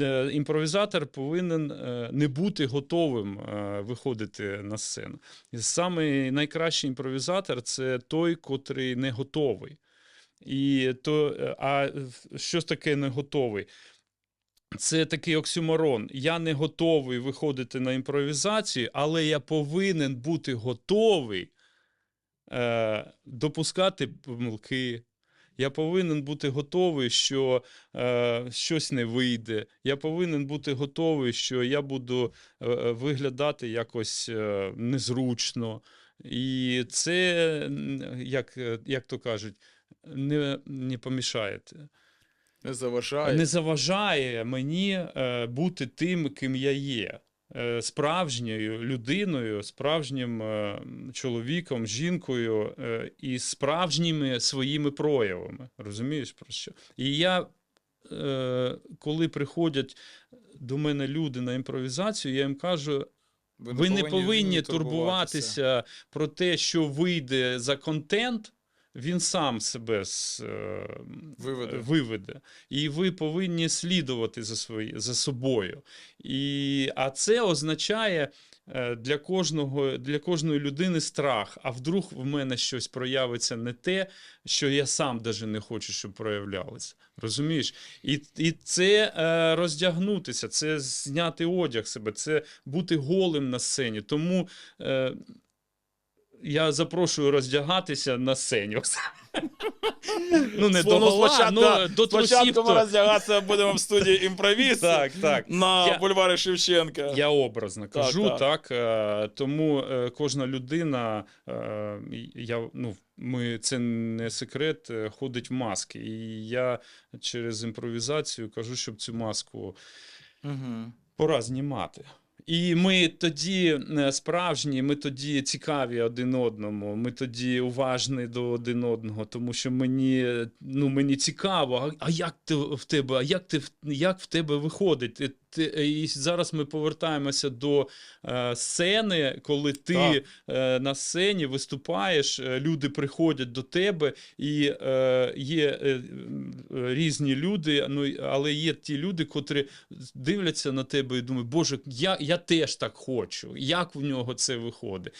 е, імпровізатор повинен е, не бути готовим е, виходити на сцену. І Саме найкращий імпровізатор це той, котрий не готовий. І то, а що таке не готовий? Це такий оксюморон. Я не готовий виходити на імпровізацію, але я повинен бути готовий допускати помилки. Я повинен бути готовий, що е, щось не вийде. Я повинен бути готовий, що я буду е, е, виглядати якось е, незручно. І це, як, е, як то кажуть, не, не помішає. Не заважає. Не заважає мені е, бути тим, ким я є. Е, Справжньою людиною, справжнім е, чоловіком, жінкою е, і справжніми своїми проявами. Розумієш про що? І я, коли приходять до мене люди на імпровізацію, я їм кажу: ви не повинні турбуватися про те, що вийде за контент. Він сам себе з, е, Виведе. виведе. І ви повинні слідувати за, свої, за собою. І, а це означає е, для, кожного, для кожної людини страх. А вдруг в мене щось проявиться не те, що я сам даже не хочу, щоб проявлялося. Розумієш? І, і це е, роздягнутися, це зняти одяг себе, це бути голим на сцені. Тому е, я запрошую роздягатися на сцені. ну, не до гола, ну, до трусів. Спочатку ми роздягатися будемо в студії імпровіз Так, так. на Я- бульварі Шевченка. Я образно Так, кажу, так. так. е, тому е, кожна людина, е, я, ну, ми, це не секрет, е, ходить в маски. І я через імпровізацію кажу, щоб цю маску Угу. пора знімати. І ми тоді е, справжні, ми тоді цікаві один одному, ми тоді уважні до один одного, тому що мені, ну, мені цікаво, а, а як ти в тебе, а як ти як в тебе виходить? Ти, ти, і зараз ми повертаємося до е, сцени, коли ти е, на сцені виступаєш, е, люди приходять до тебе, і е, є е, е, різні люди, ну, але є ті люди, котрі дивляться на тебе і думають, Боже, я, я теж так хочу. Як в нього це виходить?